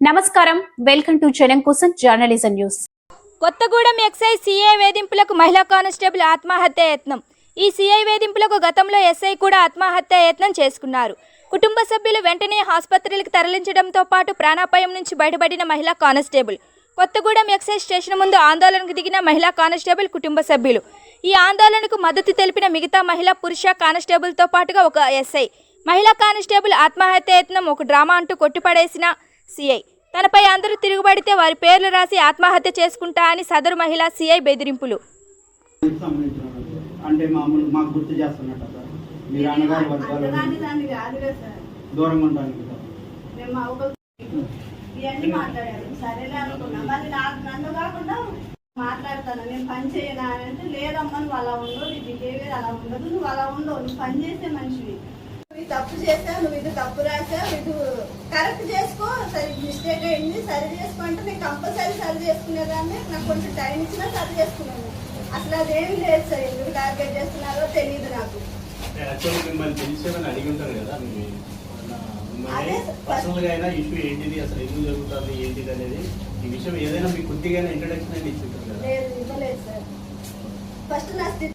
నమస్కారం. Welcome to జనం కోసం journalism news Kothagudem excise CI వేధింపులకు మహిళా కానిస్టేబుల్ ఆత్మహత్య యత్నం. ఈ సీఐ వేధింపులకు గతంలో ఎస్ఐ కూడా ఆత్మహత్య యత్నం చేసుకున్నారు. కుటుంబ సభ్యులు వెంటనే ఆసుపత్రులకు తరలించడంతో పాటు ప్రాణాపాయం నుంచి బయటపడిన మహిళా కానిస్టేబుల్. కొత్తగూడెం ఎక్సైజ్ స్టేషన్ ముందు ఆందోళనకు దిగిన మహిళా కానిస్టేబుల్ కుటుంబ సభ్యులు. ఈ ఆందోళనకు మద్దతు తెలిపిన మిగతా మహిళా పురుష కానిస్టేబుల్తో పాటుగా ఒక ఎస్ఐ మహిళా కానిస్టేబుల్ ఆత్మహత్య యత్నం ఒక డ్రామా అంటూ కొట్టుపడేసిన సిఐ. తనపై అందరూ తిరుగుబడితే వారి పేర్లు రాసి ఆత్మహత్య చేసుకుంటా అని సదరు మహిళ సిఐ బెదిరింపులు. అంటే మామూలు మాకు గుర్తు చేస్తున్నట్ట సార్ సార్. దూరంగా ఉండడానికి సార్ మేము మా ఊరు ఇవన్నీ మాట్లాడారు. సరేలే అనుకున్నా. మళ్ళీ నాకు నన్ను కాకుండా మాట్లాడతాను. నేను పని చేయనా అని అంటే లేదమ్మా నువ్వు అలా ఉండవు. నీ బిహేవియర్ అలా ఉండదు. నువ్వు అలా ఉండవు. నువ్వు పని చేసే మనిషివి. నువ్వు తప్పు చేసావు. నువ్వు ఇది తప్పు రాసావు. ఇది కరెక్ట్ సరే మిస్టేక్ అయింది సరి చేసుకో అంటే నేను కంపల్సరీ సరి చేసుకునేదాన్ని. నాకు కొంచెం టైం ఇచ్చినా సరి చేసుకున్నాను. అసలు అదేమి లేదు సార్ ఎందుకు టార్గెట్ చేస్తున్నారో తెలియదు నాకు. మీ- అదే. పర్సనల్గా అయినా ఇష్యూ ఏంటిది అసలు ఎందుకు జరుగుతుంది ఏంటిది అనేది ఈ విషయం ఏదైనా మీకు కొద్దిగా ఇంట్రడక్షన్ అనేది లేదు ఇవ్వలేదు సార్. ఫస్ట్ నా స్థితి